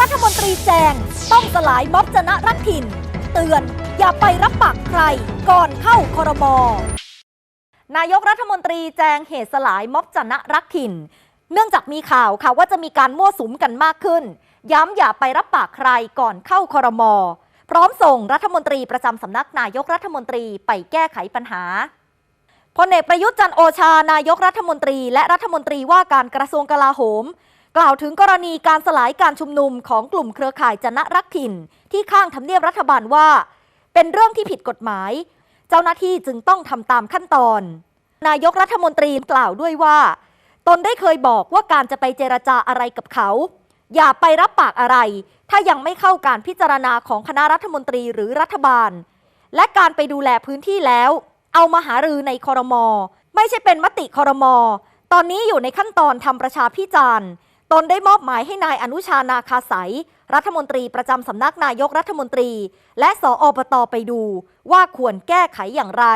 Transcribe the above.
รัฐมนตรีแจง ต้องสลายม็อบจนะรักถิ่น เตือนอย่าไปรับปากใครก่อนเข้าคอรมอนายกรัฐมนตรีแจงเหตุสลายม็อบจนะรักถิ่น เนื่องจากมีข่าวค่ะว่าจะมีการมั่วสุมกันมากขึ้น ย้ำอย่าไปรับปากใครก่อนเข้าคอรมอพร้อมส่งรัฐมนตรีประจำสำนักนายกรัฐมนตรีไปแก้ไขปัญหาพลเอกประยุทธ์จันโอชา นายกรัฐมนตรี และรัฐมนตรีว่าการกระทรวงกลาโหม กล่าวถึงกรณีการสลายการชุมนุมของกลุ่มเครือข่ายจนะรักถิ่น ที่ข้างทำเนียบรัฐบาลว่า เป็นเรื่องที่ผิดกฎหมาย เจ้าหน้าที่จึงต้องทำตามขั้นตอน นายกรัฐมนตรีกล่าวด้วยว่า ตนได้เคยบอกว่าการจะไปเจรจาอะไรกับเขา อย่าไปรับปากอะไร ถ้ายังไม่เข้าการพิจารณาของคณะรัฐมนตรีหรือรัฐบาล และการไปดูแลพื้นที่แล้ว เอามาหารือในคอรมอไม่ใช่เป็นมติคอรมอตอนนี้อยู่ในขั้นตอนทำประชาพิจารณ์ ตนได้มอบหมายให้นายอนุชานาคาสายรัฐมนตรีประจำสำนักนายกรัฐมนตรี และสออบตไปดูว่าควรแก้ไขอย่างไร